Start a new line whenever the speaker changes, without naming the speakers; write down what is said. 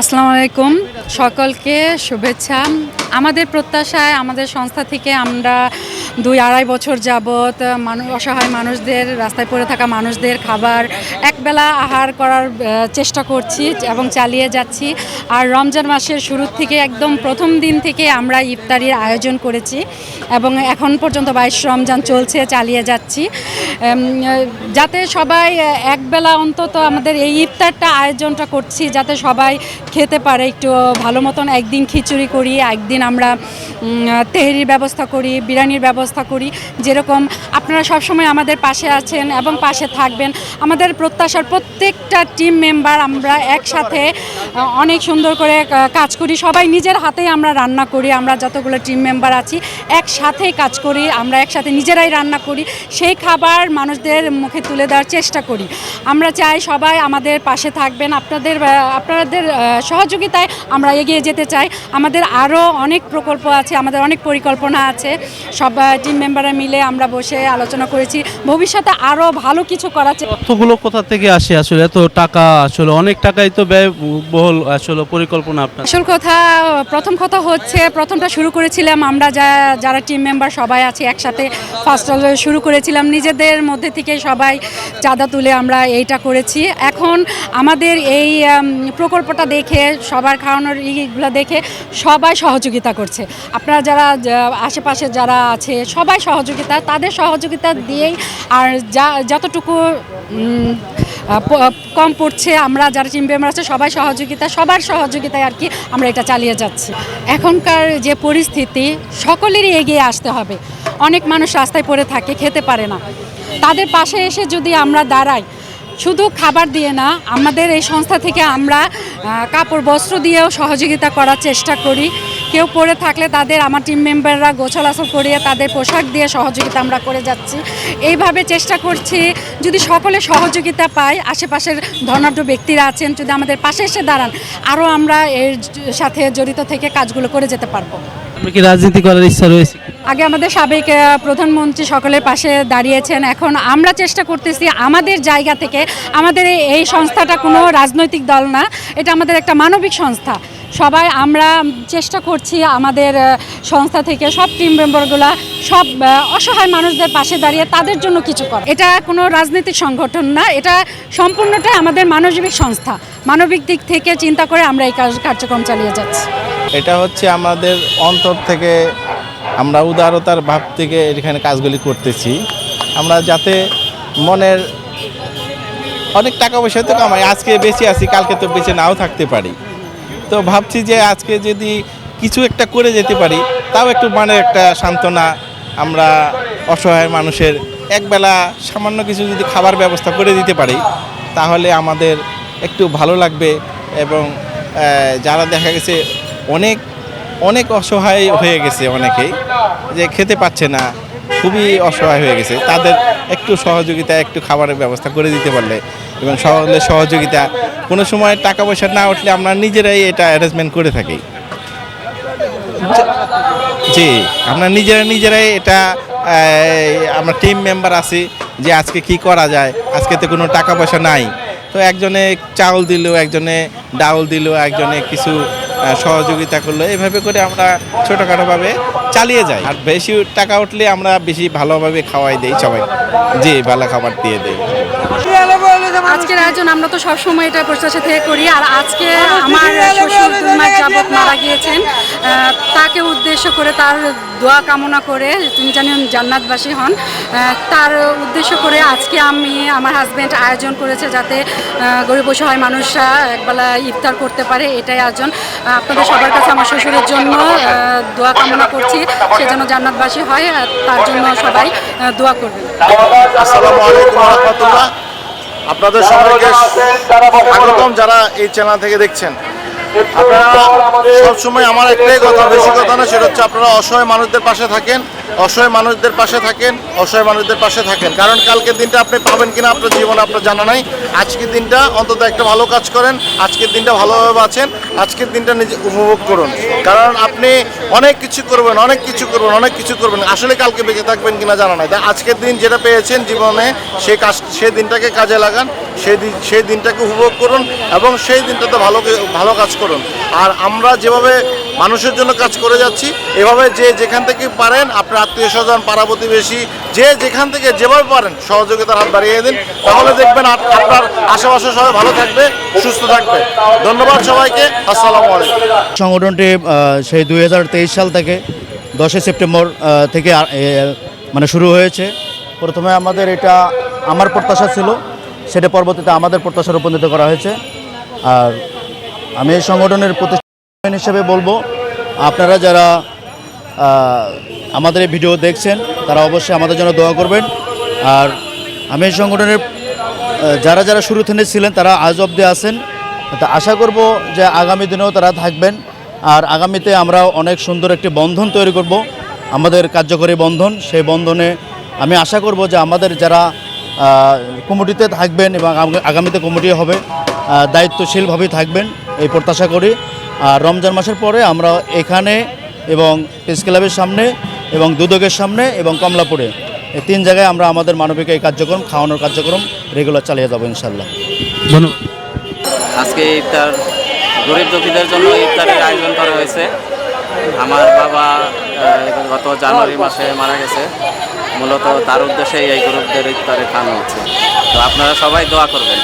আসসালামু আলাইকুম। সকলকে শুভেচ্ছা। আমাদের প্রত্যাশায় আমাদের সংস্থা থেকে আমরা দুই আড়াই বছর যাবৎ মানুষ অসহায় মানুষদের, রাস্তায় পড়ে থাকা মানুষদের খাবার একবেলা আহার করার চেষ্টা করছি এবং চালিয়ে যাচ্ছি। আর রমজান মাসের শুরু থেকে একদম প্রথম দিন থেকে আমরা ইফতারির আয়োজন করেছি এবং এখন পর্যন্ত বাইশ রমজান চলছে, চালিয়ে যাচ্ছি। যাতে সবাই একবেলা অন্তত আমাদের এই ইফতারটা আয়োজনটা করছি, যাতে সবাই খেতে পারে, একটু ভালো মতন একদিন খিচুড়ি করি, একদিন আমরা তেহরির ব্যবস্থা করি, বিরিয়ানির ব্যবস্থা করি। যেরকম আপনারা সবসময় আমাদের পাশে আছেন এবং পাশে থাকবেন। আমাদের প্রত্যাশার প্রত্যেকটা টিম মেম্বার আমরা একসাথে অনেক সুন্দর করে কাজ করি। সবাই নিজের হাতেই আমরা রান্না করি। আমরা যতগুলো টিম মেম্বার আছি, একসাথেই কাজ করি। আমরা একসাথে নিজেরাই রান্না করি। সেই খাবার মানুষদের মুখে তুলে দেওয়ার চেষ্টা করি। আমরা চাই সবাই আমাদের পাশে থাকবেন। আপনাদের আপনাদের সহযোগিতায় আমরা এগিয়ে যেতে চাই। আমাদের আরও অনেক প্রকল্প আছে, আমাদের অনেক পরিকল্পনা আছে। সব টিম মেম্বাররা মিলে আমরা বসে আলোচনা করেছি। ভবিষ্যতে আরও ভালো কিছু করার
তথ্যগুলো কোথা থেকে আসে আসলে? এত টাকা আসলে অনেক টাকাই তো ব্যয় বহুল আসলে পরিকল্পনা আপনার।
আসল কথা প্রথম কথা হচ্ছে প্রথমটা শুরু করেছিলাম আমরা যা যারা টিম মেম্বার সবাই আছি একসাথে। ফার্স্ট শুরু করেছিলাম নিজেদের মধ্যে থেকে সবাই চাঁদা তুলে আমরা এইটা করেছি। এখন আমাদের এই প্রকল্পটা দেখে সবার খাওয়ানোর ইগুলো দেখে সবাই সহযোগিতা করছে। আপনারা যারা আশেপাশে যারা আছে সবাই সহযোগিতা, তাদের সহযোগিতা দিয়েই আর যা, যতটুকু কম পড়ছে, আমরা যারা টিম মেম্বার আছে, সবাই সহযোগিতা, সবার সহযোগিতায় আর কি আমরা এটা চালিয়ে যাচ্ছি। এখনকার যে পরিস্থিতি, সকলেরই এগিয়ে আসতে হবে। অনেক মানুষ রাস্তায় পড়ে থাকে, খেতে পারে না। তাদের পাশে এসে যদি আমরা দাঁড়াই শুধু খাবার দিয়ে না, আমাদের এই সংস্থা থেকে আমরা কাপড়, বস্ত্র দিয়েও সহযোগিতা করার চেষ্টা করি। কেউ পড়ে থাকলে তাদের, আমার টিম মেম্বাররা গোছালাসল করিয়ে তাদের পোশাক দিয়ে সহযোগিতা আমরা করে যাচ্ছি। এইভাবে চেষ্টা করছি, যদি সকলে সহযোগিতা পায়, আশেপাশের ধনাঢ্য ব্যক্তিরা আছেন, যদি আমাদের পাশে এসে দাঁড়ান, আরও আমরা এর সাথে জড়িত থেকে কাজগুলো করে যেতে পারব।
আপনি কি রাজনীতি করার ইচ্ছা রয়েছে?
আগে আমাদের সাবেক প্রধানমন্ত্রী সকলের পাশে দাঁড়িয়েছেন। এখন আমরা চেষ্টা করতেছি আমাদের জায়গা থেকে আমাদের এই সংস্থাটা কোনো রাজনৈতিক দল না। এটা আমাদের একটা মানবিক সংস্থা। সবাই, আমরা চেষ্টা করছি আমাদের সংস্থা থেকে সব টিম মেম্বারগুলা সব অসহায় মানুষদের পাশে দাঁড়িয়ে তাদের জন্য কিছু করে এটা কোনো রাজনৈতিক সংগঠন না, এটা সম্পূর্ণটাই আমাদের মানবিক সংস্থা। মানবিক দিক থেকে চিন্তা করে আমরা এই কার্যক্রম চালিয়ে যাচ্ছি।
এটা হচ্ছে আমাদের অন্তর থেকে আমরা উদারতার ভাব থেকে এখানে কাজগুলি করতেছি। আমরা যাতে মনের অনেক টাকা পয়সা তো কামাই, আজকে বেঁচে আছি, কালকে তো বেঁচে নাও থাকতে পারি। তো ভাবছি যে আজকে যদি কিছু একটা করে যেতে পারি, তাও একটু মানে একটা সান্ত্বনা আমরা অসহায় মানুষের একবেলা সামান্য কিছু যদি খাবার ব্যবস্থা করে দিতে পারি, তাহলে আমাদের একটু ভালো লাগবে এবং যারা দেখা গেছে অনেক অনেক অসহায় হয়ে গেছে অনেকেই, যে খেতে পাচ্ছে না, খুবই অসহায় হয়ে গেছে, তাদের একটু সহযোগিতা একটু খাবারের ব্যবস্থা করে দিতে পারলে এবং সকলের সহযোগিতা। কোনো সময় টাকা পয়সা না উঠলে আমরা নিজেরাই এটা অ্যারেঞ্জমেন্ট করে থাকি। জি, আমরা নিজেরা নিজেরাই এটা আমরা টিম মেম্বার আছি যে আজকে কি করা যায়, আজকে তো কোনো টাকা পয়সা নাই। তো একজনে চাউল দিল, একজনে ডাউল দিল, একজনে কিছু সহযোগিতা করল। এভাবে করে আমরা ছোটোখাটোভাবে চালিয়ে যাই। আর বেশি টাকা উঠলে আমরা বেশি ভালোভাবে খাওয়াই দেই সবাই। জি, ভালো খাবার দিয়ে দেই।
আজকের আয়োজন আমরা তো সবসময় এটা প্রত্যাশা থেকে করি। আর আজকে আমার শ্বশুর দুই মাস যাবৎ মারা গিয়েছেন। তাকে উদ্দেশ্য করে তার দোয়া কামনা করে তিনি জানেন জান্নাতবাসী হন। তার উদ্দেশ্য করে আজকে আমি আমার হাজব্যান্ড আয়োজন করেছে যাতে গরিব অসহায় মানুষরা একবেলা ইফতার করতে পারে এটাই আয়োজন। আপনাদের সবার কাছে আমার শ্বশুরের জন্য দোয়া কামনা করছি। সে যেন জান্নাতবাসী হয় আর তার জন্য সবাই দোয়া করবেন।
আসসালামু আলাইকুম রহমতুল্লাহ। আপনাদের সবাইকে স্বাগতম যারা এই চ্যানেল থেকে দেখছেন। আপনারা সবসময় আমার একটাই কথা বেশি কথা না সেটা হচ্ছে আপনারা অসহায় মানুষদের পাশে থাকেন। অসহায় মানুষদের পাশে থাকেন, অসহায় মানুষদের পাশে থাকেন। কারণ কালকের দিনটা আপনি পাবেন কিনা আপনার জীবনে আপনার জানা নাই। আজকের দিনটা অন্তত একটা ভালো কাজ করেন, আজকের দিনটা ভালোভাবে বাঁচেন, আজকের দিনটা নিজে উপভোগ করুন। কারণ আপনি অনেক কিছু করবেন, অনেক কিছু করবেন, অনেক কিছু করবেন। আসলে কালকে বেঁচে থাকবেন কিনা জানা নাই। তাই আজকের দিন যেটা পেয়েছেন জীবনে সেই কাজ সেই দিনটাকে কাজে লাগান সেই দিন সেই দিনটাকে উপভোগ করুন এবং সেই দিনটাতে ভালো ভালো কাজ করুন। আর আমরা যেভাবে মানুষের জন্য কাজ করে যাচ্ছি। এভাবে যে যেখান থেকে পারেন, আপনার আত্মীয় স্বজন, পাড়া প্রতিবেশী, যে যেখান থেকে যেভাবে পারেন, সহযোগিতার হাত বাড়িয়ে দিন। তাহলে দেখবেন আপ- আপনার আশেপাশে সবাই ভালো থাকবে, সুস্থ থাকবে। ধন্যবাদ সবাইকে, আসসালামু আলাইকুম।
সংগঠনটি সেই দুই হাজার তেইশ সাল থেকে দশই সেপ্টেম্বর থেকে মানে শুরু হয়েছে। প্রথমে আমাদের এটা আমার প্রত্যাশা ছিল, সেটা পরবর্তীতে আমাদের প্রত্যাশার উপনীত করা হয়েছে। আর আমি এই সংগঠনের প্রতিষ্ঠান হিসেবে বলব, আপনারা যারা আমাদের ভিডিও দেখছেন, তারা অবশ্যই আমাদের জন্য দোয়া করবেন। আর আমি এই সংগঠনের যারা যারা শুরু থেকে ছিলেন, তারা আজ অব্দি আছেন। তা আশা করব যে আগামী দিনেও তারা থাকবেন। আর আগামীতে আমরা অনেক সুন্দর একটি বন্ধন তৈরি করব, আমাদের কার্যকরী বন্ধন। সেই বন্ধনে আমি আশা করব যে আমাদের যারা কমিটিতে থাকবেন এবং আগামীতে কমিটি হবে দায়িত্বশীলভাবেই থাকবেন, এই প্রত্যাশা করি। আর রমজান মাসের পরে আমরা এখানে এবং প্রেস ক্লাবের সামনে এবং দুদকের সামনে এবং কমলাপুরে এই তিন জায়গায় আমরা আমাদের মানবিক এই কার্যক্রম খাওয়ানোর কার্যক্রম রেগুলার চালিয়ে যাব ইনশাল্লাহ
ধন্যবাদ।
আজকে ইফতার গরিব দুঃখীদের জন্য ইফতারের আয়োজন করা হয়েছে। আমার বাবা আহ, গত জানুয়ারি মাসে মারা গেছে। মূলত তার উদ্দেশ্যেই এই গরিবদের ইফতারে খাওয়ানো হচ্ছে। তো আপনারা সবাই দোয়া করবেন।